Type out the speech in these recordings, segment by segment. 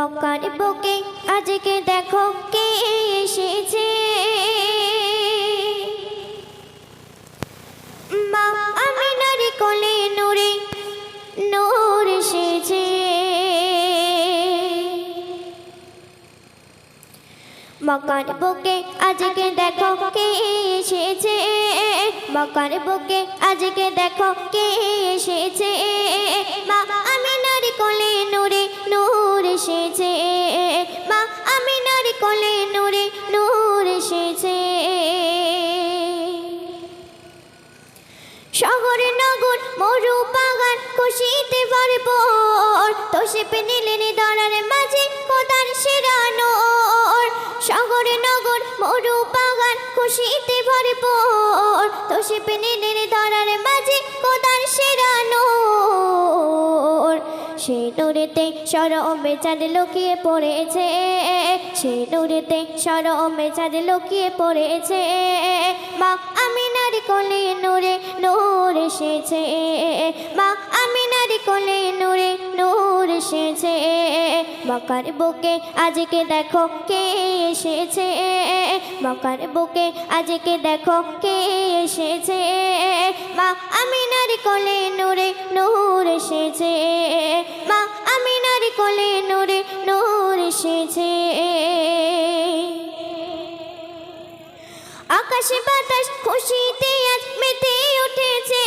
বকার বুকে, আজকে দেখো কে এসেছে। মা আমিনার কোলে নূরে, নূর এসেছে। মকার বুকে, আজকে দেখো কে এসেছে। মকার বুকে, আজকে দেখো কে এসেছে। মরু বাগান খুশিতে ভরপুর। তোষে পেনিলেন দরার মাঝে কোদার শিরানোর শহর নগর মরু বাগান খুশিতে ভরপুর। তোষে পেনিলেন দরার মাঝে কোদার শিরানোর সে নূরেতে সরমে চাঁদ লুকিয়ে পড়েছে। সে নূরেতে সরমে চাঁদ লুকিয়ে পড়েছে। মা আমিনার কোলে নূরে নূর এসেছে। মা আমিনার কোলে নূরে নূর এসেছে। মকার বুকে আজকে দেখো কে এসেছে। মকার বুকে আজকে দেখো কে এসেছে। মা আমিনার কোলে নূরে নূর এসেছে। মা আমিনার কোলে নূরে নূর এসেছে। আকাশে বাতাস খুশিতে আজ মেতে উঠেছে।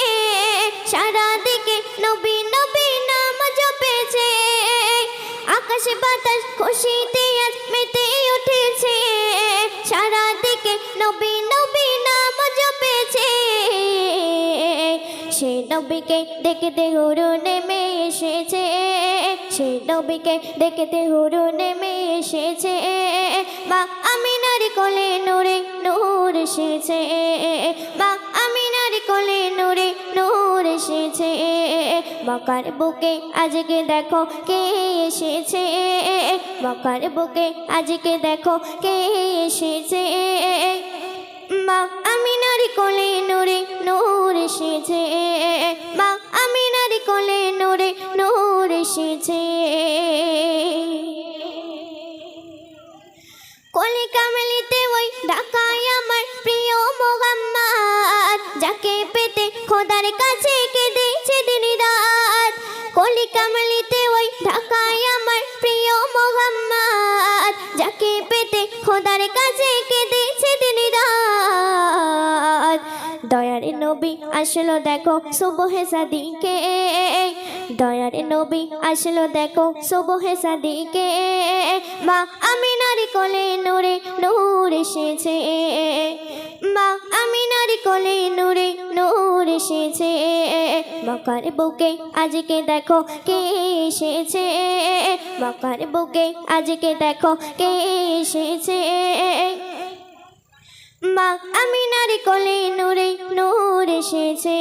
সারা দিকে নবী নবী নাম জপেছে। আকাশে বাতাস খুশিতে আজ মেতে উঠেছে। সারা দিকে নবী নবী নাম জপেছে। সে নবীকে দেখতে হুরু নেমে এসেছে। সে নবীকে দেখতে হুরু নেমে এসেছে। মা কোলে নূরে নূর এসেছে মা আমিনার কোলে নূরে, নূর এসেছে মকার বুকে আজকে দেখো কে এসেছে মকার বুকে আজকে দেখো কে এসেছে মা আমিনার কোলে নূরে, নূর এসেছে মা আমিনার কোলে নূরে, নূর এসেছে যাকে পেতে খোদার কাছে কেঁদেছে দিন রাত কোলে কামলিতে ওই ঢাকায় আমার প্রিয় মোগাম্মার যাকে পেতে খোদার কাছে কেঁদেছে দিন রাত। দয়ারে নবী আসলো দেখো সুবহে সাদিকে, দয়ারে নবী আসলো দেখো সুবহে সাদিকে, মা আমিনার কোলে নূরে নূর এসেছে। কোলে নূরে নূর এসেছে। মকার বুকে আজকে দেখো কে এসেছে। মকার বুকে আজকে দেখো কে এসেছে। মা আমি নারী কোলে নূরে নূর এসেছে।